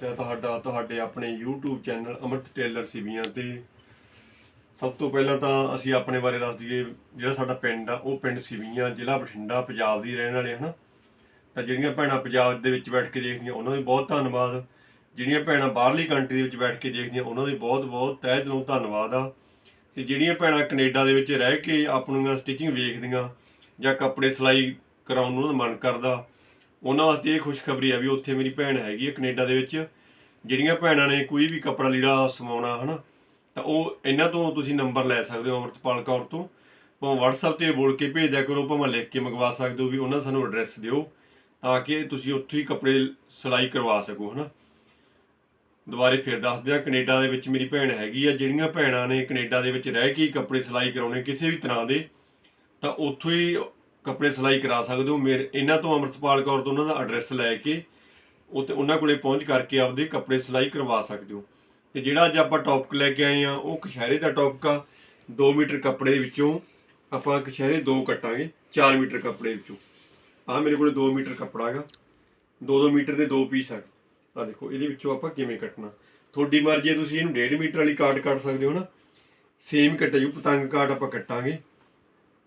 ਸਵਾਗਤ ਤੁਹਾਡਾ, ਤੁਹਾਡੇ ਆਪਣੇ YouTube channel Amrit tailor Siviyan ਤੇ। ਸਭ ਤੋਂ ਪਹਿਲਾਂ ਤਾਂ ਅਸੀਂ ਆਪਣੇ ਬਾਰੇ ਦੱਸ ਦਈਏ, ਜਿਹੜਾ ਸਾਡਾ ਪਿੰਡ ਆ, ਉਹ ਪਿੰਡ ਸਿਵੀਆਂ, ਜ਼ਿਲ੍ਹਾ ਬਠਿੰਡਾ, ਪੰਜਾਬ ਦੀ ਰਹਿਣ ਵਾਲੇ ਹਨਾ? ਤਾਂ ਜਿਹੜੀਆਂ ਭੈਣਾਂ ਪੰਜਾਬ ਦੇ ਵਿੱਚ ਬੈਠ ਕੇ ਦੇਖਦੀਆਂ, ਉਹਨਾਂ ਦਾ ਬਹੁਤ ਧੰਨਵਾਦ। ਜਿਹੜੀਆਂ ਭੈਣਾਂ ਬਾਹਰਲੀ ਕੰਟਰੀ ਦੇ ਵਿੱਚ ਬੈਠ ਕੇ ਦੇਖਦੀਆਂ, ਉਹਨਾਂ ਦਾ ਬਹੁਤ ਬਹੁਤ ਤਹਿ ਦਿਲੋਂ ਧੰਨਵਾਦ ਆ। ਤੇ ਜਿਹੜੀਆਂ ਭੈਣਾਂ ਕੈਨੇਡਾ ਦੇ ਵਿੱਚ ਰਹਿ ਕੇ ਆਪਣੀਆਂ ਸਟਿਚਿੰਗ ਵੇਖਦੀਆਂ ਜਾਂ ਕੱਪੜੇ ਸਿਲਾਈ ਕਰਾਉਣ ਨੂੰ ਉਹਨਾਂ ਦਾ ਮਨ ਕਰਦਾ ਉਹਨਾਂ ਵਾਸਤੇ ਇਹ ਖੁਸ਼ਖਬਰੀ ਆ ਵੀ ਉੱਥੇ ਮੇਰੀ ਭੈਣ ਹੈਗੀ ਹੈ ਕੈਨੇਡਾ ਦੇ ਵਿੱਚ। ਜਿਹੜੀਆਂ ਭੈਣਾਂ ਨੇ ਕੋਈ ਵੀ ਕੱਪੜਾ ਲੀੜਾ ਸਮਾਉਣਾ, ਹਨਾ? ਤਾਂ ਉਹ ਇਹਨਾਂ ਤੋਂ ਤੁਸੀਂ ਨੰਬਰ ਲੈ ਸਕਦੇ ਹੋ ਅਮਰਤਪਾਲ ਕੌਰ ਤੋਂ। ਭਾਵੇਂ WhatsApp ਤੇ ਬੋਲ ਕੇ ਭੇਜ ਦਿਆ ਕਰੋ, ਭਾਵੇਂ ਲਿਖ ਕੇ ਮੰਗਵਾ ਸਕਦੇ ਹੋ ਵੀ ਉਹਨਾਂ ਸਾਨੂੰ ਐਡਰੈਸ ਦਿਓ ਤਾਂ ਕਿ ਤੁਸੀਂ ਉੱਥੇ ਹੀ ਕੱਪੜੇ ਸਿਲਾਈ ਕਰਵਾ ਸਕੋ, ਹਨਾ? ਦੁਬਾਰੇ ਫਿਰ ਦੱਸ ਦਿਆਂ ਕੈਨੇਡਾ ਦੇ ਵਿੱਚ ਮੇਰੀ ਭੈਣ ਹੈਗੀ ਆ। ਜਿਹੜੀਆਂ ਭੈਣਾਂ ਨੇ ਕੈਨੇਡਾ ਦੇ ਵਿੱਚ ਰਹਿ ਕੇ ਹੀ ਕੱਪੜੇ ਸਿਲਾਈ ਕਰਾਉਣੇ ਕਿਸੇ ਵੀ ਤਰ੍ਹਾਂ ਦੇ, ਤਾਂ ਉੱਥੋਂ ਹੀ ਕੱਪੜੇ ਸਿਲਾਈ ਕਰਾ ਸਕਦੇ ਹੋ। ਮੇਰੇ ਇਹਨਾਂ ਤੋਂ ਅਮਰਤਪਾਲ ਕੌਰ ਤੋਂ ਉਹਨਾਂ ਦਾ ਐਡਰੈਸ ਲੈ ਕੇ ਉੱਥੇ ਉਹਨਾਂ ਕੋਲੇ ਪਹੁੰਚ ਕਰਕੇ ਆਪਦੇ ਕੱਪੜੇ ਸਿਲਾਈ ਕਰਵਾ ਸਕਦੇ ਹੋ। ਤੇ ਜਿਹੜਾ ਅੱਜ ਆਪਾਂ ਟੌਪਿਕ ਲੈ ਕੇ ਆਏ ਆ ਉਹ ਕਸ਼ਹਿਰੇ ਦਾ ਟੌਪਿਕ ਆ। 2 ਮੀਟਰ ਕੱਪੜੇ ਵਿੱਚੋਂ ਆਪਾਂ ਕਸ਼ਹਿਰੇ ਦੋ ਕੱਟਾਂਗੇ 4 ਮੀਟਰ ਕੱਪੜੇ ਵਿੱਚੋਂ। ਆ ਮੇਰੇ ਕੋਲੇ 2 ਮੀਟਰ ਕੱਪੜਾ ਹੈਗਾ। 2-2 ਮੀਟਰ ਦੇ ਦੋ ਪੀਸ ਆ। ਆ ਦੇਖੋ, ਇਹਦੇ ਵਿੱਚੋਂ ਆਪਾਂ ਕਿਵੇਂ ਕੱਟਣਾ। ਤੁਹਾਡੀ ਮਰਜ਼ੀ ਹੈ ਤੁਸੀਂ ਇਹਨੂੰ 1.5 ਮੀਟਰ ਵਾਲੀ ਕਾਟ ਕੱਟ ਸਕਦੇ ਹੋ ਨਾ। ਸੇਮ ਕੱਟੇ ਜੂ ਪਤੰਗ ਕਾਟ ਆਪਾਂ ਕੱਟਾਂਗੇ।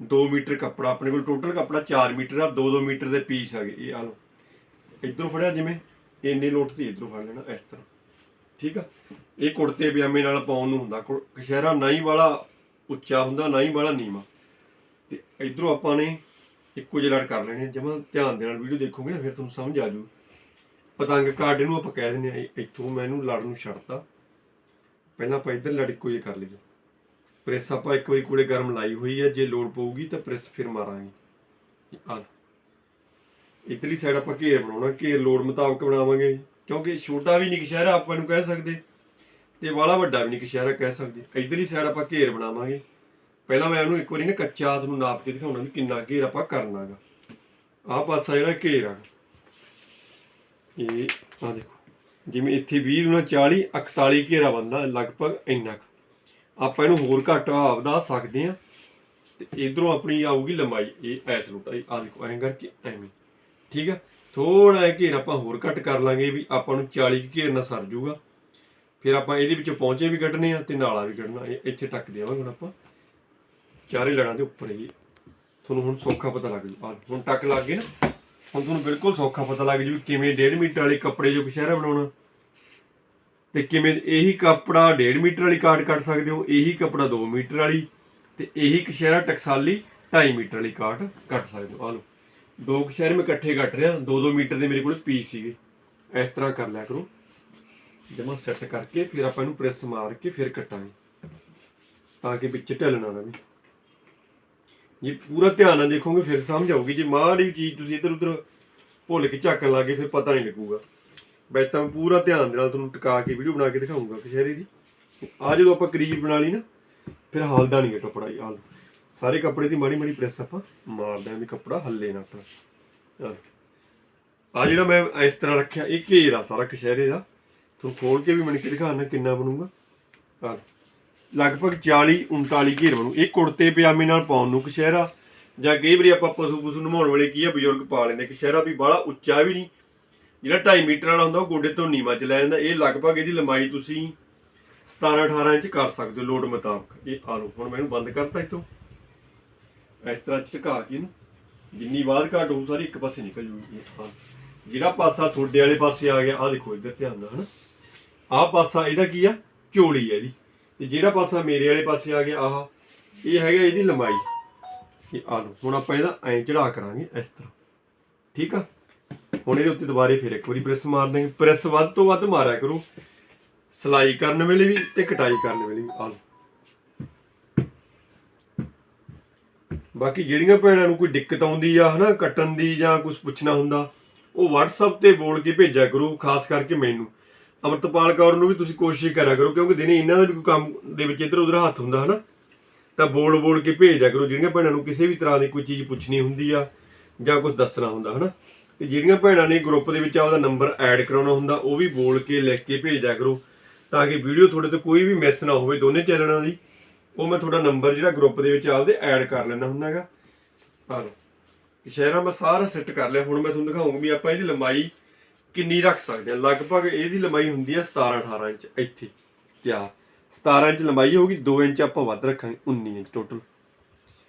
2 ਮੀਟਰ ਕੱਪੜਾ, ਆਪਣੇ ਕੋਲ ਟੋਟਲ ਕੱਪੜਾ 4 ਮੀਟਰ ਆ 2-2 ਮੀਟਰ ਦੇ ਪੀਸ ਆ ਗਏ ਇਹ ਆ ਲਓ। ਇਧਰੋਂ ਫੜਿਆ ਜਿਵੇਂ, ਇੰਨੇ ਲੋਟ ਤੇ ਇਧਰੋਂ ਫੜ ਲੈਣਾ, ਇਸ ਤਰ੍ਹਾਂ। ਠੀਕ ਆ? ਇਹ ਕੁੜਤੇ ਪਜਾਮੇ ਨਾਲ ਪਾਉਣ ਨੂੰ ਹੁੰਦਾ, ਕੁ- ਕਸ਼ਹਿਰਾ ਨਾ ਹੀ ਵਾਲਾ ਉੱਚਾ ਹੁੰਦਾ ਨਾ ਹੀ ਵਾਲਾ ਨੀਵਾ। ਤੇ ਇਧਰੋਂ ਆਪਾਂ ਨੇ ਇੱਕੋ ਜਿਹਾ ਲੜ ਕਰ ਲੈਣੇ ਜਿਵੇਂ ਧਿਆਨ ਦੇ ਨਾਲ ਵੀਡੀਓ ਦੇਖੋਗੇ ਨਾ, ਫਿਰ ਤੁਹਾਨੂੰ ਸਮਝ ਆ ਜੂ। ਪਤੰਗ ਕਾਟ ਇਹਨੂੰ ਆਪਾਂ ਕਹਿ ਦਿੰਦੇ ਆ ਇੱਥੋਂ ਮੈਂ ਇਹਨੂੰ ਲੜ ਨੂੰ ਛੱਡਤਾ। ਪਹਿਲਾਂ ਆਪਾਂ ਇੱਧਰ ਲੜ ਇੱਕੋ ਜਿਹਾ ਕਰ ਲਈਏ। ਪ੍ਰੈਸ ਆਪਾਂ ਇੱਕ ਵਾਰੀ ਕੋਲੇ ਗਰਮ ਲਾਈ ਹੋਈ ਹੈ, ਜੇ ਲੋੜ ਪਊਗੀ ਤਾਂ ਪ੍ਰੈਸ ਫਿਰ ਮਾਰਾਂਗੇ। ਆ ਇਤਲੀ ਸਾਈਡ ਆਪਾਂ ਘੇਰ ਬਣਾਉਣਾ, ਘੇਰ ਲੋੜ ਮੁਤਾਬਕ ਬਣਾਵਾਂਗੇ। ਕਿਉਂਕਿ ਛੋਟਾ ਵੀ ਨਹੀਂ ਕਸ਼ਹਿਰਾ ਆਪਾਂ ਨੂੰ ਕਹਿ ਸਕਦੇ। ਤੇ ਵਾਲਾ ਵੱਡਾ ਵੀ ਨਹੀਂ ਕਸ਼ਹਿਰਾ ਕਹਿ ਸਕਦੇ। ਇਧਰਲੀ ਸਾਈਡ ਆਪਾਂ ਘੇਰ ਬਣਾਵਾਂਗੇ। ਪਹਿਲਾਂ ਮੈਂ ਉਹਨੂੰ ਇੱਕ ਵਾਰੀ ਨਾ ਕੱਚਾ ਹੱਥ ਨੂੰ ਨਾਪ ਕੇ ਦਿਖਾਉਣਾ ਵੀ ਕਿੰਨਾ ਘੇਰ ਆਪਾਂ ਕਰਨਾਗਾ। ਆਹ ਪਾਸਾ ਜਿਹੜਾ ਘੇਰ ਆ। ਇਹ ਆ ਦੇਖੋ। ਜਿਵੇਂ ਇੱਥੇ 20 ਨੂੰ 40 41 ਘੇਰਾ ਬੰਦਾ ਲਗਭਗ ਇੰਨਾ ਕੁ। ਆਪਾਂ ਇਹਨੂੰ ਹੋਰ ਘੱਟ ਆਪਦਾ ਸਕਦੇ ਆ ਤੇ ਇਧਰੋਂ ਆਪਣੀ ਆਊਗੀ ਲੰਬਾਈ, ਇਹ ਐਸ ਲੁੱਟ ਆ ਦੇਖੋ, ਐਂ ਕਰਕੇ ਐਵੇਂ। ਠੀਕ ਆ? ਥੋੜਾ ਜਿਹਾ ਘੇਰ ਆਪਾਂ ਹੋਰ ਘੱਟ ਕਰ ਲਾਂਗੇ ਵੀ ਆਪਾਂ ਨੂੰ 40 ਕੁ ਘੇਰ ਨਾਲ ਸਰ ਜੂਗਾ। ਫਿਰ ਆਪਾਂ ਇਹਦੇ ਵਿੱਚੋਂ ਪਹੁੰਚੇ ਵੀ ਕੱਢਣੇ ਆ ਤੇ ਨਾਲਾ ਵੀ ਕੱਢਣਾ, ਇਹ ਇੱਥੇ ਟੱਕ ਦੇਵਾਂਗੇ ਹੁਣ ਆਪਾਂ। ਚਾਰੇ ਲੜਾਂ ਦੇ ਉੱਪਰ ਹੀ ਤੁਹਾਨੂੰ ਹੁਣ ਸੌਖਾ ਪਤਾ ਲੱਗ ਜੂ। ਆ ਹੁਣ ਟੱਕ ਲੱਗ ਗਏ ਨਾ। ਹੁਣ ਤੁਹਾਨੂੰ ਬਿਲਕੁਲ ਸੌਖਾ ਪਤਾ ਲੱਗ ਜੂ ਵੀ ਕਿਵੇਂ 1.5 ਮੀਟਰ ਵਾਲੇ ਕੱਪੜੇ ਜੋ ਕਸ਼ਹਿਰਾ ਬਣਾਉਣਾ। ਤੇ ਕਿਵੇਂ ਇਹੀ ਕੱਪੜਾ 1.5 ਮੀਟਰ ਵਾਲੀ ਕਾਟ ਕੱਟ ਸਕਦੇ ਹੋ, ਇਹੀ ਕੱਪੜਾ 2 ਮੀਟਰ ਵਾਲੀ ਤੇ ਇਹੀ ਕਸ਼ਹਿਰਾ ਟਕਸਾਲੀ 2.5 ਮੀਟਰ ਵਾਲੀ ਕਾਟ ਕੱਟ ਸਕਦੇ ਹੋ। ਆ ਲਓ, ਦੋ ਕਸ਼ਹਿਰੇ ਮੈਂ ਇਕੱਠੇ ਕੱਟ ਰਿਹਾ 2-2 ਮੀਟਰ ਦੇ ਮੇਰੇ ਕੋਲ ਪੀਸ ਸੀਗੇ। ਇਸ ਤਰ੍ਹਾਂ ਕਰ ਲਿਆ ਕਰੋ। ਜਮਾ ਸੈੱਟ ਕਰਕੇ ਫਿਰ ਆਪਾਂ ਇਹਨੂੰ ਪ੍ਰੈਸ ਮਾਰ ਕੇ ਫਿਰ ਕੱਟਾਂਗੇ, ਤਾਂ ਕਿ ਵਿੱਚ ਢਲਣਾ ਨਾ ਵੀ। ਜੇ ਪੂਰਾ ਧਿਆਨ ਨਾਲ ਦੇਖੋਗੇ ਫਿਰ ਸਮਝ ਆਊਗੀ, ਜੇ ਮਾੜੀ ਚੀਜ਼ ਤੁਸੀਂ ਇੱਧਰ ਉੱਧਰ ਭੁੱਲ ਕੇ ਝਾਕਣ ਲੱਗੇ ਫਿਰ ਪਤਾ ਨਹੀਂ ਲੱਗੂਗਾ। ਵੈਸੇ ਤਾਂ ਮੈਂ ਪੂਰਾ ਧਿਆਨ ਦੇ ਨਾਲ ਤੁਹਾਨੂੰ ਟਿਕਾ ਕੇ ਵੀਡੀਓ ਬਣਾ ਕੇ ਦਿਖਾਉਂਗਾ ਕਸ਼ਹਿਰੇ ਦੀ। ਆ ਜਦੋਂ ਆਪਾਂ ਕਰੀਬ ਬਣਾ ਲਈ ਨਾ, ਫਿਰ ਹਲਦਾ ਨਹੀਂ ਹੈ ਕੱਪੜਾ ਇਹ ਹਾਲ ਸਾਰੇ ਕੱਪੜੇ ਦੀ ਮਾੜੀ ਮਾੜੀ ਪ੍ਰੈਸ ਆਪਾਂ ਮਾਰਦੇ ਆਂ ਵੀ ਕੱਪੜਾ ਹੱਲੇ ਨਾ ਆਪਣਾ ਆ ਜਿਹੜਾ ਮੈਂ ਇਸ ਤਰ੍ਹਾਂ ਰੱਖਿਆ, ਇਹ ਘੇਰ ਆ ਸਾਰਾ ਕਸ਼ਹਿਰੇ ਦਾ। ਤੁਹਾਨੂੰ ਖੋਲ ਕੇ ਵੀ ਮੈਨੂੰ ਕਿ ਦਿਖਾਣਾ ਕਿੰਨਾ ਬਣੂਗਾ। ਆ ਲਗਭਗ 40 39 ਘੇਰ ਬਣੂ। ਇਹ ਕੁੜਤੇ ਪਜਾਮੇ ਨਾਲ ਪਾਉਣ ਨੂੰ ਕਸ਼ਹਿਰਾ ਜਾਂ ਕਈ ਵਾਰੀ ਆਪਾਂ ਪਸ਼ੂ ਪਸ਼ੂ ਨਮਾਉਣ ਵੇਲੇ ਕੀ ਆ, ਬਜ਼ੁਰਗ ਪਾ ਲੈਂਦੇ। ਕਸ਼ਹਿਰਾ ਵੀ ਬਾਹਲਾ ਉੱਚਾ ਵੀ ਨਹੀਂ ਜਿਹੜਾ 2.5 ਮੀਟਰ ਵਾਲਾ ਹੁੰਦਾ ਉਹ ਗੋਡੇ ਤੋਂ ਨੀਵਾਂ ਚ ਲੈ ਜਾਂਦਾ। ਇਹ ਲਗਭਗ ਇਹਦੀ ਲੰਬਾਈ ਤੁਸੀਂ 17 18 ਇੰਚ ਕਰ ਸਕਦੇ ਹੋ ਲੋਡ ਮੁਤਾਬਕ। ਇਹ ਆ ਲਓ, ਹੁਣ ਮੈਂ ਇਹਨੂੰ ਬੰਦ ਕਰਤਾ ਇਤੋਂ ਇਸ ਤਰ੍ਹਾਂ ਝਟਕਾ ਕੇ ਇਹਨੂੰ। ਜਿੰਨੀ ਬਾਅਦ ਘਾਟ ਹੋਊ, ਸਾਰੀ ਇੱਕ ਪਾਸੇ ਨਿਕਲ ਜੂਗੀ ਜਿਹੜਾ ਪਾਸਾ ਤੁਹਾਡੇ ਵਾਲੇ ਪਾਸੇ ਆ ਗਿਆ ਆ ਦੇਖੋ ਇੱਧਰ ਧਿਆਨ ਨਾਲ, ਹਨਾ? ਆਹ ਪਾਸਾ ਇਹਦਾ ਕੀ ਆ? ਚੋਲੀ ਹੈ ਇਹਦੀ। ਤੇ ਜਿਹੜਾ ਪਾਸਾ ਮੇਰੇ ਵਾਲੇ ਪਾਸੇ ਆ ਗਿਆ, ਆਹ, ਇਹ ਹੈਗਾ ਇਹਦੀ ਲੰਬਾਈ। ਇਹ ਆ ਲਓ, ਹੁਣ ਆਪਾਂ ਇਹਦਾ ਐਂ ਚੜਾ ਕਰਾਂਗੇ ਇਸ ਤਰ੍ਹਾਂ। ਠੀਕ ਆ? ਹੁਣ ਇਹਦੇ ਉੱਤੇ ਦੁਬਾਰੇ ਫਿਰ ਇੱਕ ਵਾਰੀ ਪ੍ਰੈਸ ਮਾਰ ਦਾਂਗੇ ਪ੍ਰੈਸ ਵੱਧ ਤੋਂ ਵੱਧ ਮਾਰਿਆ ਕਰੋ। ਸਲਾਈ ਕਰਨ ਵੇਲੇ ਵੀ ਤੇ ਕਟਾਈ ਕਰਨ ਵੇਲੇ ਵੀ। ਆ ਬਾਕੀ ਜਿਹੜੀਆਂ ਭੈਣਾਂ ਨੂੰ ਕੋਈ ਦਿੱਕਤ ਆਉਂਦੀ ਆ, ਹਨਾ, ਕੱਟਣ ਦੀ ਜਾਂ ਕੁਝ ਪੁੱਛਣਾ ਹੁੰਦਾ, ਉਹ WhatsApp ਤੇ ਬੋਲ ਕੇ ਭੇਜਿਆ ਕਰੋ, ਖਾਸ ਕਰਕੇ ਮੈਨੂੰ। ਅਮਰਤਪਾਲ ਕੌਰ ਨੂੰ ਵੀ ਤੁਸੀਂ ਕੋਸ਼ਿਸ਼ ਕਰਿਆ ਕਰੋ, ਕਿਉਂਕਿ ਦਿਨੇ ਇਹਨਾਂ ਦਾ ਵੀ ਕੋਈ ਕੰਮ ਦੇ ਵਿੱਚ ਇੱਧਰ ਉੱਧਰ ਹੱਥ ਹੁੰਦਾ, ਹਨਾ। ਤਾਂ ਬੋਲ ਬੋਲ ਕੇ ਭੇਜਿਆ ਕਰੋ। ਜਿਹੜੀਆਂ ਭੈਣਾਂ ਨੂੰ ਕਿਸੇ ਵੀ ਤਰ੍ਹਾਂ ਦੀ ਕੋਈ ਚੀਜ਼ ਪੁੱਛਣੀ ਹੁੰਦੀ ਆ ਜਾਂ ਕੁਝ ਦੱਸਣਾ ਹੁੰਦਾ, ਹਨਾ। ਤੇ ਜਿਹੜੀਆਂ ਭੈਣਾਂ ਨੇ ਗਰੁੱਪ ਦੇ ਵਿੱਚ ਆਪਦਾ ਨੰਬਰ ਐਡ ਕਰਾਉਣਾ ਹੁੰਦਾ, ਉਹ ਵੀ ਬੋਲ ਕੇ, ਲਿਖ ਕੇ ਭੇਜਿਆ ਕਰੋ, ਤਾਂ ਕਿ ਵੀਡੀਓ ਤੁਹਾਡੇ ਤੋਂ ਕੋਈ ਵੀ ਮਿਸ ਨਾ ਹੋਵੇ ਦੋਨੇ ਚੈਨਲਾਂ ਦੀ। ਉਹ ਮੈਂ ਤੁਹਾਡਾ ਨੰਬਰ ਜਿਹੜਾ ਗਰੁੱਪ ਦੇ ਵਿੱਚ ਆਪਦੇ ਐਡ ਕਰ ਲੈਣਾ ਹੁੰਦਾ ਹੈਗਾ। ਆ ਲਓ ਸ਼ਹਿਰਾਂ ਮੈਂ ਸਾਰਾ ਸੈੱਟ ਕਰ ਲਿਆ। ਹੁਣ ਮੈਂ ਤੁਹਾਨੂੰ ਦਿਖਾਉਂਗਾ ਵੀ ਆਪਾਂ ਇਹਦੀ ਲੰਬਾਈ ਕਿੰਨੀ ਰੱਖ ਸਕਦੇ ਹਾਂ। ਲਗਭਗ ਇਹਦੀ ਲੰਬਾਈ ਹੁੰਦੀ ਆ 17 18 ਇੰਚ, ਇੱਥੇ। ਤਿਆਰ 17 ਇੰਚ ਲੰਬਾਈ ਹੋਊਗੀ 2 ਇੰਚ ਆਪਾਂ ਵੱਧ ਰੱਖਾਂਗੇ 19 ਇੰਚ ਟੋਟਲ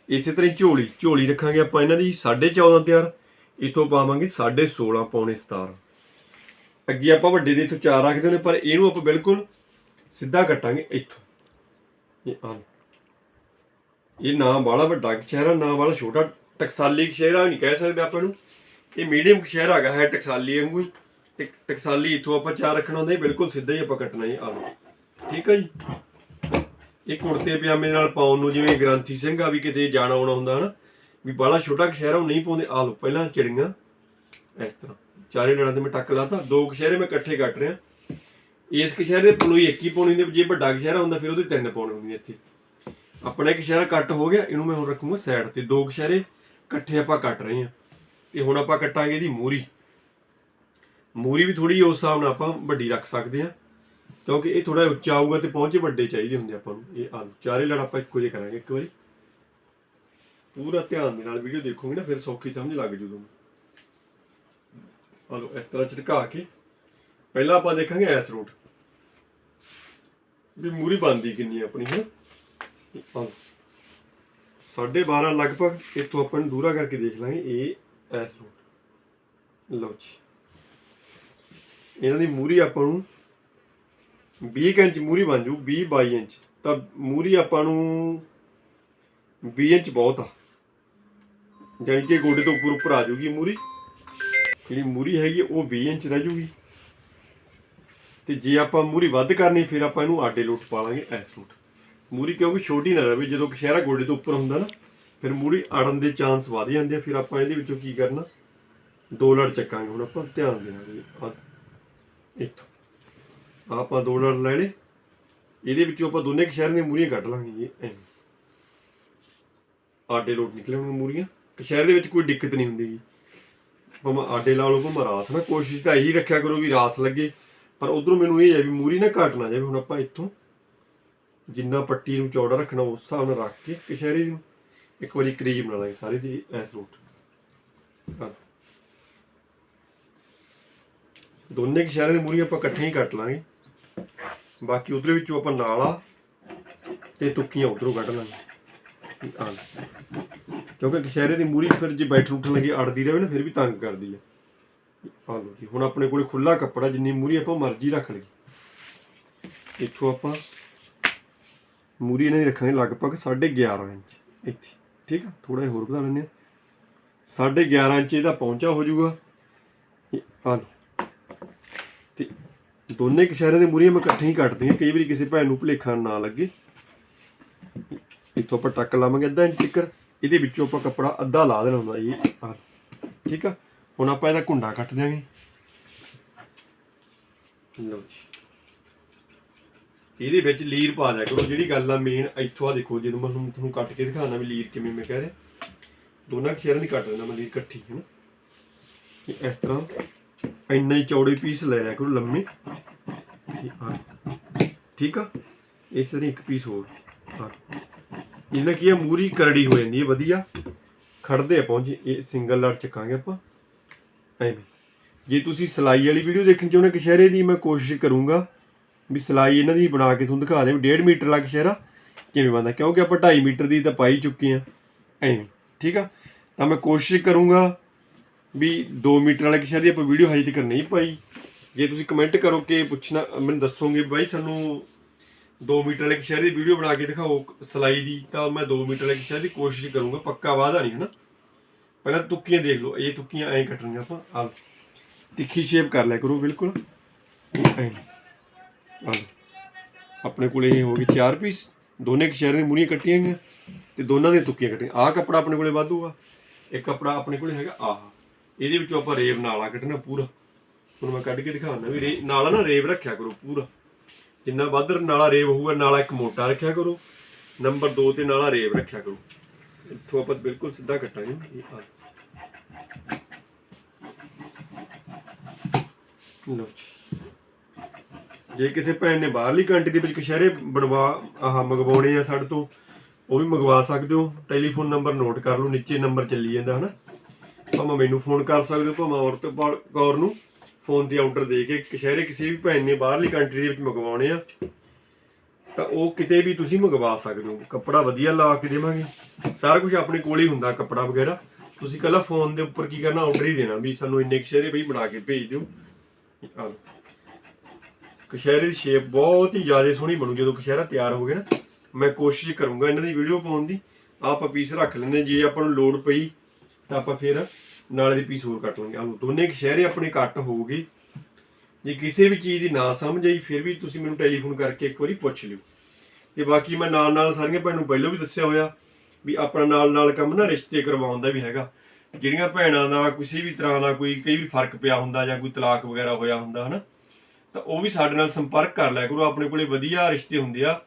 ਇਸੇ ਤਰ੍ਹਾਂ ਹੀ ਝੋਲੀ ਝੋਲੀ ਰੱਖਾਂਗੇ ਆਪਾਂ ਇਹਨਾਂ ਦੀ 14.5 ਤਿਆਰ। ਇਥੋਂ ਪਾਵਾਂਗੇ 16.5 ਪੌਣੇ 17 ਅੱਗੇ ਆਪਾਂ ਵੱਡੇ ਦੇ ਇਥੋਂ 4 ਰੱਖਦੇ ਨੇ, ਪਰ ਇਹਨੂੰ ਆਪਾਂ ਬਿਲਕੁਲ ਸਿੱਧਾ ਕੱਟਾਂਗੇ ਇੱਥੋਂ। ਇਹ ਆ ਇਹ ਨਾ ਵਾਲਾ ਵੱਡਾ ਕਸ਼ਹਿਰਾ ਨਾ ਵਾਲਾ ਛੋਟਾ। ਟਕਸਾਲੀ ਸ਼ਹਿਰਾ ਨਹੀਂ ਕਹਿ ਸਕਦੇ ਆਪਾਂ ਨੂੰ। ਇਹ ਮੀਡੀਅਮ ਕਸ਼ਹਿਰਾ ਹੈਗਾ, ਹੈ ਟਕਸਾਲੀ ਵਾਂਗੂ ਤੇ ਟਕਸਾਲੀ ਇਥੋਂ ਆਪਾਂ ਚਾਰ ਰੱਖਣਾ ਹੁੰਦਾ ਇਹ ਬਿਲਕੁਲ ਸਿੱਧਾ ਹੀ ਆਪਾਂ ਕੱਟਣਾ ਜੀ ਆ ਠੀਕ ਹੈ ਜੀ? ਇਹ ਕੁੜਤੇ ਪਜਾਮੇ ਨਾਲ ਪਾਉਣ ਨੂੰ ਜਿਵੇਂ ਗ੍ਰੰਥੀ ਸਿੰਘ ਆ ਵੀ ਕਿਤੇ ਜਾਣਾ ਆਉਣਾ ਹੁੰਦਾ, ਹਨਾ? ਵੀ ਬਾਲਾ ਛੋਟਾ ਕਸ਼ਹਿਰਾ, ਉਹ ਨਹੀਂ ਪਾਉਂਦੇ। ਆ ਲਓ, ਪਹਿਲਾਂ ਚਿੜੀਆਂ, ਇਸ ਤਰ੍ਹਾਂ। ਚਾਰੇ ਲੜਾਂ ਤੇ ਮੈਂ ਟੱਕ ਲਾਤਾ। ਦੋ ਕਸ਼ਹਿਰੇ ਮੈਂ ਇਕੱਠੇ ਕੱਟ ਰਿਹਾ। ਇਸ ਕਸ਼ਹਿਰੇ ਦੇ ਪਲੋਈ ਇੱਕ ਹੀ ਪਾਉਣੀ ਹੁੰਦੀ ਜੇ ਵੱਡਾ ਕਸ਼ਹਿਰਾ ਹੁੰਦਾ, ਫਿਰ ਉਹਦੇ ਤਿੰਨ ਪਾਉਣੇ ਹੁੰਦੇ ਇੱਥੇ। ਆਪਣਾ ਇੱਕ ਕਸ਼ਹਿਰਾ ਕੱਟ ਹੋ ਗਿਆ, ਇਹਨੂੰ ਮੈਂ ਹੁਣ ਰੱਖੂੰਗਾ ਸਾਈਡ ਤੇ। ਦੋ ਕਸ਼ਹਿਰੇ ਇਕੱਠੇ ਆਪਾਂ ਕੱਟ ਰਹੇ ਹਾਂ। ਤੇ ਹੁਣ ਆਪਾਂ ਕੱਟਾਂਗੇ ਇਹਦੀ ਮੂਰੀ। ਮੂਰੀ ਵੀ ਥੋੜੀ ਉਸ ਹਿਸਾਬ ਨਾਲ ਆਪਾਂ ਵੱਡੀ ਰੱਖ ਸਕਦੇ ਹਾਂ। ਕਿਉਂਕਿ ਇਹ ਥੋੜਾ ਉੱਚਾ ਆਊਗਾ ਤੇ ਪਹੁੰਚੇ ਵੱਡੇ ਚਾਹੀਦੇ ਹੁੰਦੇ ਆਪਾਂ ਨੂੰ। ਇਹ ਆਲੂ ਚਾਰੇ ਲੜ ਆਪਾਂ ਇੱਕੋ ਜਿਹੇ ਕਰਾਂਗੇ ਇੱਕ ਵਾਰੀ। ਪੂਰਾ ਧਿਆਨ ਦੇ ਨਾਲ ਵੀਡੀਓ ਦੇਖੋਗੇ ਨਾ, ਫਿਰ ਸੌਖੀ ਸਮਝ ਲੱਗ ਜੂ ਤੁਹਾਨੂੰ। ਆਲੂ ਇਸ ਤਰ੍ਹਾਂ ਝਟਕਾ ਕੇ, ਪਹਿਲਾਂ ਆਪਾਂ ਦੇਖਾਂਗੇ ਐਸ ਰੂਟ ਵੀ ਮੂਰੀ ਬੰਦੀ ਕਿੰਨੀ ਹੈ ਆਪਣੀ, ਹੈ? ਆਲੂ ਸਾਢੇ 12 ਲਗਭਗ, ਇੱਥੋਂ ਆਪਾਂ ਨੂੰ ਦੂਰਾ ਕਰਕੇ ਦੇਖ ਲਾਂਗੇ, ਇਹ ਐਸ ਰੂਟ ਲਓ ਜੀ। ਇਹਨਾਂ ਦੀ ਮੂਰੀ ਆਪਾਂ ਨੂੰ 20 ਕੁ ਇੰਚ ਮੂਰੀ ਬਣ ਜੂ 20 22 ਇੰਚ। ਤਾਂ ਮੂਰੀ ਆਪਾਂ ਨੂੰ 20 ਇੰਚ ਬਹੁਤ ਆ। ਜਾਣੀ ਕਿ ਗੋਡੇ ਤੋਂ ਉੱਪਰ ਉੱਪਰ ਆ ਜੂਗੀ ਮੂਰੀ। ਜਿਹੜੀ ਮੂਰੀ ਹੈਗੀ ਉਹ 20 ਇੰਚ ਰਹਿ ਜੂਗੀ ਤੇ ਜੇ ਆਪਾਂ ਮੂਰੀ ਵੱਧ ਕਰਨੀ, ਫਿਰ ਆਪਾਂ ਇਹਨੂੰ ਆਡੇ ਲੋਟ ਪਾ ਲਾਂਗੇ, ਐਸ ਲੋਟ। ਮੂਰੀ ਕਿਉਂਕਿ ਛੋਟੀ ਨਾ ਰਹੇ, ਜਦੋਂ ਕਸ਼ਹਿਰਾ ਗੋਡੇ ਤੋਂ ਉੱਪਰ ਹੁੰਦਾ ਨਾ, ਫਿਰ ਮੂਰੀ ਅੜਨ ਦੇ ਚਾਂਸ ਵਧ ਜਾਂਦੇ ਆ। ਫਿਰ ਆਪਾਂ ਇਹਦੇ ਵਿੱਚੋਂ ਕੀ ਕਰਨਾ, ਦੋ ਲੜ ਚੱਕਾਂਗੇ। ਹੁਣ ਆਪਾਂ ਧਿਆਨ ਦੇਣਾ ਇੱਥੋਂ। ਆਪਾਂ ਦੋ ਲੜ ਲੈ ਲਏ। ਇਹਦੇ ਵਿੱਚੋਂ ਆਪਾਂ ਦੋਨੇ ਕਸ਼ਹਿਰ ਦੀਆਂ ਮੂਰੀਆਂ ਕੱਢ ਲਾਂਗੇ ਇਹ ਐਵੇਂ। ਆਡੇ ਲੋਟ ਨਿਕਲੇ ਹੁਣ ਮੂਰੀਆਂ। ਸ਼ਹਿਰ ਦੇ ਵਿੱਚ ਕੋਈ ਦਿੱਕਤ ਨਹੀਂ ਹੁੰਦੀ ਜੀ। ਭਾਵੇਂ ਆਡੇ ਲਾ ਲਓ, ਭਾਵੇਂ ਰਾਸ ਨਾ ਕੋਸ਼ਿਸ਼ ਤਾਂ ਇਹੀ ਰੱਖਿਆ ਕਰੋ ਵੀ ਰਾਸ ਲੱਗੇ। ਪਰ ਉਧਰੋਂ ਮੈਨੂੰ ਇਹ ਹੈ ਵੀ ਮੂਰੀ ਨਾ ਘਟ ਨਾ ਜਾਵੇ। ਹੁਣ ਆਪਾਂ ਇੱਥੋਂ ਜਿੰਨਾ ਪੱਟੀ ਨੂੰ ਚੌੜਾ ਰੱਖਣਾ, ਉਸ ਹਿਸਾਬ ਨਾਲ ਰੱਖ ਕੇ ਕਸ਼ਹਿਰੇ ਨੂੰ ਇੱਕ ਵਾਰੀ ਕਰੀਬ ਬਣਾ ਲਾਂਗੇ ਸਾਰੇ ਦੀ ਐਸ ਰੂਟ। ਆਹ ਦੋਨੇ ਕਸ਼ਹਿਰੇ ਦੀ ਮੂਰੀਆਂ ਆਪਾਂ ਇਕੱਠੇ ਹੀ ਕੱਟ ਲਾਂਗੇ। ਬਾਕੀ ਉਧਰ ਵਿੱਚੋਂ ਆਪਾਂ ਨਾਲਾ ਤੇ ਤੁੱਕੀਆਂ ਉਧਰੋਂ ਕੱਢ ਲਾਂਗੇ। ਆਹ ਕਿਉਂਕਿ ਕਸ਼ਹਿਰੇ ਦੀ ਮੂਰੀ ਫਿਰ ਜੇ ਬੈਠਣ ਉੱਠਣ ਲੱਗੇ ਅੜਦੀ ਰਹੇ ਨਾ, ਫਿਰ ਵੀ ਤੰਗ ਕਰਦੀ ਹੈ ਆ ਲਓ ਜੀ, ਹੁਣ ਆਪਣੇ ਕੋਲੇ ਖੁੱਲਾ ਕੱਪੜਾ, ਜਿੰਨੀ ਮੂਰੀ ਆਪਾਂ ਮਰਜ਼ੀ ਰੱਖ ਲਈ ਇੱਥੋਂ ਆਪਾਂ ਮੂਰੀ ਇਹਨਾਂ ਦੀ ਰੱਖਾਂਗੇ ਲਗਭਗ 11.5 ਇੰਚ, ਇੱਥੇ। ਠੀਕ ਆ? ਥੋੜਾ ਜਿਹਾ ਹੋਰ ਵਧਾ ਲੈਂਦੇ ਆ 11.5 ਇੰਚ ਇਹਦਾ ਪਹੁੰਚਾ ਹੋ ਜਾਊਗਾ। ਆ ਲਓ। ਤੇ ਦੋਨੇ ਕਸ਼ਹਿਰੇ ਦੇ ਮੂਰੀਆਂ ਮੈਂ ਇਕੱਠੇ ਹੀ ਕੱਟਦੀ ਹਾਂ ਕਈ ਵਾਰੀ ਕਿਸੇ ਭੈਣ ਨੂੰ ਭੁਲੇਖਾ ਨਾ ਲੱਗੇ। ਇੱਥੋਂ ਆਪਾਂ ਟੱਕ ਲਾਵਾਂਗੇ ਅੱਧਾ ਇੰਚ ਤੱਕ ਇਹਦੇ ਵਿੱਚੋਂ ਆਪਾਂ ਕੱਪੜਾ ਅੱਧਾ ਲਾ ਦੇਣਾ ਹੁੰਦਾ ਜੀ ਠੀਕ ਆ? ਹੁਣ ਆਪਾਂ ਇਹਦਾ ਕੁੰਡਾ ਕੱਟ ਦਿਆਂਗੇ। ਲਓ ਜੀ। ਇਹਦੇ ਵਿੱਚ ਲੀਰ ਪਾ ਦਿਆ ਕਰੋ। ਜਿਹੜੀ ਗੱਲ ਆ ਮੇਨ ਇੱਥੋਂ ਆ ਦੇਖੋ ਜਦੋਂ ਮੈਂ ਤੁਹਾਨੂੰ ਤੁਹਾਨੂੰ ਕੱਟ ਕੇ ਦਿਖਾਉਣਾ ਵੀ ਲੀਰ ਕਿਵੇਂ ਮੈਂ ਕਹਿ ਰਿਹਾ। ਦੋਨਾਂ ਖੇਰਾਂ ਨਹੀਂ ਕੱਟ ਦਿੰਦਾ ਮੈਂ, ਲੀਰ ਇਕੱਠੀ, ਹੈ ਨਾ? ਇਹ ਇਸ ਤਰ੍ਹਾਂ ਇੰਨਾ ਹੀ ਚੌੜੇ ਪੀਸ ਲੈ ਲਿਆ ਕਰੋ ਲੰਮੇ। ਠੀਕ ਆ? ਇਸ ਤਰ੍ਹਾਂ ਇੱਕ ਪੀਸ ਹੋਰ। ਆਹ। ਇਹਨਾਂ ਕੀ ਆ, ਮੂਰੀ ਕਰੜੀ ਹੋ ਜਾਂਦੀ ਹੈ, ਵਧੀਆ। ਖੜਦੇ ਆ, ਪਹੁੰਚੇ ਇਹ ਸਿੰਗਲ ਲੜ ਚੱਕਾਂਗੇ ਆਪਾਂ। ਐਵੇਂ ਜੇ ਤੁਸੀਂ ਸਿਲਾਈ ਵਾਲੀ ਵੀਡੀਓ ਦੇਖਣੀ ਚਾਹੁੰਦੇ ਹੋ ਕਸ਼ਹਿਰੇ ਦੀ, ਮੈਂ ਕੋਸ਼ਿਸ਼ ਕਰੂੰਗਾ ਵੀ ਸਿਲਾਈ ਇਹਨਾਂ ਦੀ ਬਣਾ ਕੇ ਤੁਹਾਨੂੰ ਦਿਖਾ ਦੇ 1.5 ਮੀਟਰ ਵਾਲਾ ਕਸ਼ਹਿਰਾ ਕਿਵੇਂ ਬਣਦਾ? ਕਿਉਂਕਿ ਆਪਾਂ 2.5 ਮੀਟਰ ਦੀ ਤਾਂ ਪਾਈ ਚੁੱਕੇ ਆ ਐਵੇਂ ਠੀਕ ਆ? ਤਾਂ ਮੈਂ ਕੋਸ਼ਿਸ਼ ਕਰੂੰਗਾ ਵੀ 2 ਮੀਟਰ ਵਾਲੇ ਕਸ਼ਹਿਰੇ ਦੀ ਆਪਾਂ ਵੀਡੀਓ ਹਜੇ ਤੱਕ ਨਹੀਂ ਪਾਈ। ਜੇ ਤੁਸੀਂ ਕਮੈਂਟ ਕਰੋ ਕਿ ਪੁੱਛਣਾ, ਮੈਨੂੰ ਦੱਸੋਗੇ ਬਾਈ ਸਾਨੂੰ 2 ਮੀਟਰ ਵਾਲੇ ਕਸ਼ਹਿਰੇ ਦੀ ਵੀਡੀਓ ਬਣਾ ਕੇ ਦਿਖਾਓ ਸਿਲਾਈ ਦੀ, ਤਾਂ ਮੈਂ 2 ਮੀਟਰ ਵਾਲੇ ਕਸ਼ਹਿਰੇ ਦੀ ਕੋਸ਼ਿਸ਼ ਕਰੂੰਗਾ, ਪੱਕਾ ਵਾਅਦਾ ਨਹੀਂ ਹਨਾ। ਪਹਿਲਾਂ ਤੁੱਕੀਆਂ ਦੇਖ ਲਓ, ਇਹ ਤੁੱਕੀਆਂ ਐਂ ਕੱਟਣੀਆਂ ਆਪਾਂ ਆ ਤਿੱਖੀ ਸ਼ੇਪ ਕਰ ਲਿਆ ਕਰੋ, ਬਿਲਕੁਲ। ਆਪਣੇ ਕੋਲੇ ਇਹ ਹੋ ਗਏ ਚਾਰ ਪੀਸ, ਦੋਨੇ ਕਸ਼ਹਿਰੇ ਦੀਆਂ ਮੂਰੀਆਂ ਕੱਟੀਆਂ ਗਈਆਂ ਤੇ ਦੋਨਾਂ ਦੀਆਂ ਤੁੱਕੀਆਂ ਕੱਟੀਆਂ। ਆਹ ਕੱਪੜਾ ਆਪਣੇ ਕੋਲੇ ਵਾਧੂ ਆ ਇੱਕ ਕੱਪੜਾ ਆਪਣੇ ਕੋਲੇ ਹੈਗਾ, ਆਹ। ਇਹਦੇ ਵਿੱਚੋਂ ਆਪਾਂ ਰੇਵ ਨਾਲਾ ਕੱਢਣਾ ਪੂਰਾ। ਹੁਣ ਮੈਂ ਕੱਢ ਕੇ ਦਿਖਾਉਣਾ ਵੀ ਰੇ ਨਾਲਾ ਨਾ ਰੇਬ ਰੱਖਿਆ ਕਰੋ ਪੂਰਾ। ਜਿੰਨਾ ਵੱਧ ਨਾਲਾ ਰੇਵ ਹੋਊਗਾ, ਨਾਲਾ ਇੱਕ ਮੋਟਾ ਰੱਖਿਆ ਕਰੋ। ਨੰਬਰ 2 ਤੇ ਨਾਲਾ ਰੇਵ ਰੱਖਿਆ ਕਰੋ। ਇੱਥੋਂ ਆਪਾਂ ਬਿਲਕੁਲ ਸਿੱਧਾ ਕੱਟਾਂਗੇ। ਇਹ ਆ। ਲਓ ਜੇ। ਕਿਸੇ ਭੈਣ ਨੇ ਬਾਹਰਲੀ ਕੰਟਰੀ ਦੇ ਵਿੱਚ ਕਸ਼ਹਿਰੇ ਬਣਵਾ, ਆਹ ਮੰਗਵਾਉਣੇ ਆ ਸਾਡੇ ਤੋਂ, ਉਹ ਵੀ ਮੰਗਵਾ ਸਕਦੇ ਹੋ। ਟੈਲੀਫੋਨ ਨੰਬਰ ਨੋਟ ਕਰ ਲਓ, ਨੀਚੇ ਨੰਬਰ ਚੱਲੀ ਜਾਂਦਾ, ਹਨਾ? ਭਾਵੇਂ ਮੈਨੂੰ ਫੋਨ ਕਰ ਸਕਦੇ ਹੋ, ਭਾਵੇਂ ਔਰਤ ਕੌਰ ਨੂੰ। ਫੋਨ ਤੇ ਆਰਡਰ ਦੇ ਕੇ ਕਸ਼ਹਿਰੇ ਕਿਸੇ ਵੀ ਭੈਣ ਨੇ ਬਾਹਰਲੀ ਕੰਟਰੀ ਦੇ ਵਿੱਚ ਮੰਗਵਾਉਣੇ ਆ, ਤਾਂ ਉਹ ਕਿਤੇ ਵੀ ਤੁਸੀਂ ਮੰਗਵਾ ਸਕਦੇ ਹੋ। ਕੱਪੜਾ ਵਧੀਆ ਲਾ ਕੇ ਦੇਵਾਂਗੇ। ਸਾਰਾ ਕੁਝ ਆਪਣੇ ਕੋਲ ਹੀ ਹੁੰਦਾ ਕੱਪੜਾ ਵਗੈਰਾ। ਤੁਸੀਂ ਕੱਲਾ ਫੋਨ ਦੇ ਉੱਪਰ ਕੀ ਕਰਨਾ ਆਰਡਰ ਹੀ ਦੇਣਾ ਵੀ ਸਾਨੂੰ ਇੰਨੇ ਕਸ਼ਹਿਰੇ ਬਈ ਬਣਾ ਕੇ ਭੇਜ ਦਿਓ। ਕਸ਼ਹਿਰੇ ਦੀ ਸ਼ੇਪ ਬਹੁਤ ਹੀ ਜ਼ਿਆਦਾ ਸੋਹਣੀ ਬਣੂ, ਜਦੋਂ ਕਸ਼ਹਿਰਾ ਤਿਆਰ ਹੋ ਗਿਆ ਨਾ, ਮੈਂ ਕੋਸ਼ਿਸ਼ ਕਰੂੰਗਾ ਇਹਨਾਂ ਦੀ ਵੀਡੀਓ ਪਾਉਣ ਦੀ। ਆਪਾਂ ਪੀਸ ਰੱਖ ਲੈਂਦੇ ਜੇ ਆਪਾਂ ਨੂੰ ਲੋੜ ਪਈ ਤਾਂ ਆਪਾਂ ਫਿਰ ਨਾਲੇ ਦੇ ਪੀਸ ਹੋਰ ਕੱਟ ਲਾਂਗੇ ਆਹ ਲਓ, ਦੋਨੇ ਕਸ਼ਹਿਰੇ ਆਪਣੇ ਕੱਟ ਹੋਊਗੇ। ਜੇ ਕਿਸੇ ਵੀ ਚੀਜ਼ ਦੀ ਨਾ ਸਮਝ ਆਈ ਫਿਰ ਵੀ ਤੁਸੀਂ ਮੈਨੂੰ ਟੈਲੀਫੋਨ ਕਰਕੇ ਇੱਕ ਵਾਰੀ ਪੁੱਛ ਲਿਓ। ਤੇ ਬਾਕੀ ਮੈਂ ਨਾਲ ਨਾਲ ਸਾਰੀਆਂ ਭੈਣਾਂ ਨੂੰ ਪਹਿਲਾਂ ਵੀ ਦੱਸਿਆ ਹੋਇਆ ਵੀ ਆਪਣਾ ਨਾਲ ਨਾਲ ਕੰਮ ਨਾ ਰਿਸ਼ਤੇ ਕਰਵਾਉਣ ਦਾ ਵੀ ਹੈਗਾ। ਜਿਹੜੀਆਂ ਭੈਣਾਂ ਦਾ ਕਿਸੇ ਵੀ ਤਰ੍ਹਾਂ ਦਾ ਕੋਈ ਕਈ ਵੀ ਫ਼ਰਕ ਪਿਆ ਹੁੰਦਾ ਜਾਂ ਕੋਈ ਤਲਾਕ ਵਗੈਰਾ ਹੋਇਆ ਹੁੰਦਾ ਹਨਾ ਤਾਂ ਉਹ ਵੀ ਸਾਡੇ ਨਾਲ ਸੰਪਰਕ ਕਰ ਲਿਆ ਕਰੋ। ਆਪਣੇ ਕੋਲੇ ਵਧੀਆ ਰਿਸ਼ਤੇ ਹੁੰਦੇ ਆ।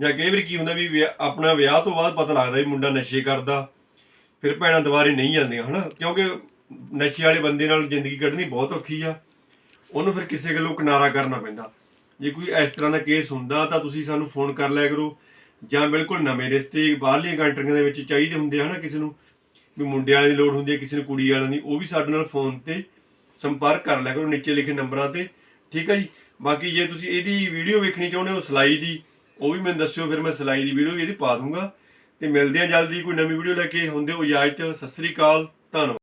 ਜਾਂ ਕਈ ਵਾਰੀ ਕੀ ਹੁੰਦਾ ਵੀ ਵਿਆਹ- ਆਪਣਾ ਵਿਆਹ ਤੋਂ ਬਾਅਦ ਪਤਾ ਲੱਗਦਾ ਵੀ ਮੁੰਡਾ ਨਸ਼ੇ ਕਰਦਾ ਫਿਰ ਭੈਣਾਂ ਦੁਬਾਰੇ ਨਹੀਂ ਜਾਂਦੀਆਂ, ਹਨਾ? ਕਿਉਂਕਿ ਨਸ਼ੇ ਵਾਲੇ ਬੰਦੇ ਨਾਲ ਜ਼ਿੰਦਗੀ ਕੱਢਣੀ ਬਹੁਤ ਔਖੀ ਆ। ਉਹਨੂੰ ਫਿਰ ਕਿਸੇ ਗੱਲੋਂ ਕਿਨਾਰਾ ਕਰਨਾ ਪੈਂਦਾ। ਜੇ ਕੋਈ ਇਸ ਤਰ੍ਹਾਂ ਦਾ ਕੇਸ ਹੁੰਦਾ ਤਾਂ ਤੁਸੀਂ ਸਾਨੂੰ ਫੋਨ ਕਰ ਲਿਆ ਕਰੋ। ਜਾਂ ਬਿਲਕੁਲ ਨਵੇਂ ਰਿਸ਼ਤੇ, ਬਾਹਰਲੀਆਂ ਕੰਟਰੀਆਂ ਦੇ ਵਿੱਚ ਚਾਹੀਦੇ ਹੁੰਦੇ ਹਨਾ, ਕਿਸੇ ਨੂੰ? ਵੀ ਮੁੰਡੇ ਵਾਲਿਆਂ ਦੀ ਲੋੜ ਹੁੰਦੀ ਹੈ ਕਿਸੇ ਨੂੰ ਕੁੜੀ ਵਾਲਿਆਂ ਦੀ, ਉਹ ਵੀ ਸਾਡੇ ਨਾਲ ਫੋਨ ਤੇ ਸੰਪਰਕ ਕਰ ਲਿਆ ਕਰੋ ਨੀਚੇ ਲਿਖੇ ਨੰਬਰਾਂ ਤੇ। ਠੀਕ ਹੈ ਜੀ? ਬਾਕੀ ਜੇ ਤੁਸੀਂ ਇਹਦੀ ਵੀਡੀਓ ਵੇਖਣੀ ਚਾਹੁੰਦੇ ਹੋ, ਸਿਲਾਈ ਦੀ, ਉਹ ਵੀ ਮੈਨੂੰ ਦੱਸਿਓ, ਫਿਰ ਮੈਂ ਸਿਲਾਈ ਦੀ ਵੀਡੀਓ ਵੀ ਇਹਦੀ ਪਾ ਦੂੰਗਾ। ਤੇ ਮਿਲਦੇ ਹਾਂ ਜਲਦੀ ਕੋਈ ਨਵੀਂ ਵੀਡੀਓ ਲੈ ਕੇ। ਹੁੰਦੇ ਹੋ ਇਜਾਜ਼ਤ ਸਤਿ ਸ੍ਰੀ ਅਕਾਲ। ਧੰਨਵਾਦ।